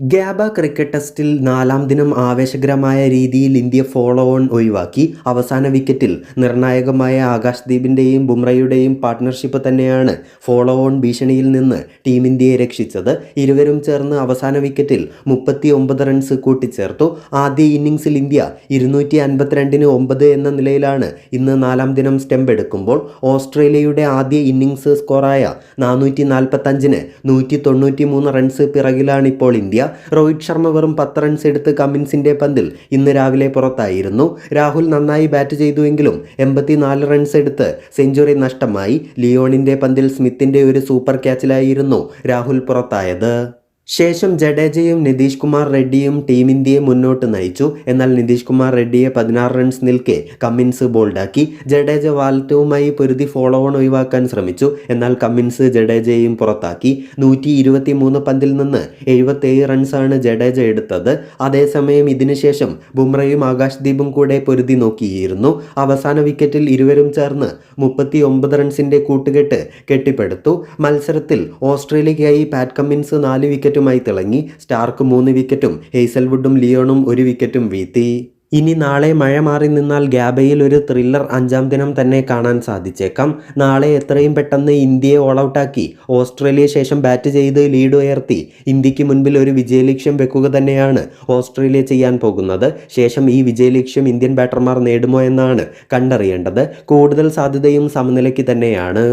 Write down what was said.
ഗ്യാബ cricket ടെസ്റ്റിൽ നാലാം ദിനം ആവേശകരമായ രീതിയിൽ ഇന്ത്യ ഫോളോ ഓൺ ഒഴിവാക്കി. അവസാന വിക്കറ്റിൽ നിർണായകമായ ആകാശ്ദീപിന്റെയും ബുംറയുടെയും പാർട്ട്ണർഷിപ്പ് തന്നെയാണ് ഫോളോ ഓൺ ഭീഷണിയിൽ നിന്ന് ടീം ഇന്ത്യയെ രക്ഷിച്ചത്. ഇരുവരും ചേർന്ന് അവസാന വിക്കറ്റിൽ മുപ്പത്തി ഒമ്പത് റൺസ് കൂട്ടിച്ചേർത്തു. ആദ്യ ഇന്നിങ്സിൽ ഇന്ത്യ ഇരുന്നൂറ്റി അൻപത്തിരണ്ടിന് ഒമ്പത് എന്ന നിലയിലാണ് ഇന്ന് നാലാം ദിനം സ്റ്റെമ്പ് എടുക്കുമ്പോൾ. ഓസ്ട്രേലിയയുടെ ആദ്യ ഇന്നിങ്സ് സ്കോറായ നാനൂറ്റി നാൽപ്പത്തഞ്ചിന് നൂറ്റി തൊണ്ണൂറ്റി മൂന്ന് റൺസ് ഇപ്പോൾ രോഹിത് ശർമ്മ വെറും പത്ത് റൺസ് എടുത്ത് കമ്മിൻസിന്റെ പന്തിൽ ഇന്ന് രാവിലെ പുറത്തായിരുന്നു. രാഹുൽ നന്നായി ബാറ്റ് ചെയ്തുവെങ്കിലും എൺപത്തിനാല് റൺസ് എടുത്ത് സെഞ്ചുറി നഷ്ടമായി. ലിയോണിന്റെ പന്തിൽ സ്മിത്തിന്റെ ഒരു സൂപ്പർ ക്യാച്ചിലായിരുന്നു രാഹുൽ പുറത്തായത്. ശേഷം ജഡേജയും നിതീഷ് കുമാർ റെഡ്ഡിയും ടീം ഇന്ത്യയെ മുന്നോട്ട് നയിച്ചു. എന്നാൽ നിതീഷ് കുമാർ റെഡ്ഡിയെ പതിനാറ് റൺസ് നിൽക്കെ കമ്മിൻസ് ബോൾഡാക്കി. ജഡേജ വാൽറ്റവുമായി പൊരുതി ഫോളോ ഓൺ ഒഴിവാക്കാൻ ശ്രമിച്ചു. എന്നാൽ കമ്മിൻസ് ജഡേജയെയും പുറത്താക്കി. നൂറ്റി ഇരുപത്തി മൂന്ന് പന്തിൽ നിന്ന് എഴുപത്തേഴ് റൺസാണ് ജഡേജ എടുത്തത്. അതേസമയം ഇതിനുശേഷം ബുംറയും ആകാശ് ദീപും കൂടെ പൊരുതി നോക്കിയിരുന്നു. അവസാന വിക്കറ്റിൽ ഇരുവരും ചേർന്ന് മുപ്പത്തി ഒമ്പത് റൺസിന്റെ കൂട്ടുകെട്ട് കെട്ടിപ്പടുത്തു. മത്സരത്തിൽ ഓസ്ട്രേലിയയ്ക്കായി പാറ്റ് കമ്മിൻസ് നാല് വിക്കറ്റുമായി തിളങ്ങി സ്റ്റാർക്ക് മൂന്ന് വിക്കറ്റും ഹെയ്സൽവുഡും ലിയോണും ഒരു വിക്കറ്റും വീഴ്ത്തി. ഇനി നാളെ മഴ മാറി നിന്നാൽ ഗ്യാബയിൽ ഒരു ത്രില്ലർ അഞ്ചാം ദിനം തന്നെ കാണാൻ സാധിച്ചേക്കാം. നാളെ എത്രയും പെട്ടെന്ന് ഇന്ത്യയെ ഓൾ ഔട്ടാക്കി ഓസ്ട്രേലിയ ശേഷം ബാറ്റ് ചെയ്ത് ലീഡ് ഉയർത്തി. ഇന്ത്യയ്ക്ക് മുൻപിൽ ഒരു വിജയലക്ഷ്യം വെക്കുക തന്നെയാണ് ഓസ്ട്രേലിയ ചെയ്യാൻ പോകുന്നത്. ശേഷം ഈ വിജയലക്ഷ്യം ഇന്ത്യൻ ബാറ്റർമാർ നേടുമോ എന്നാണ് കണ്ടറിയേണ്ടത്. കൂടുതൽ സാധ്യതയും സമനിലയ്ക്ക് തന്നെയാണ്.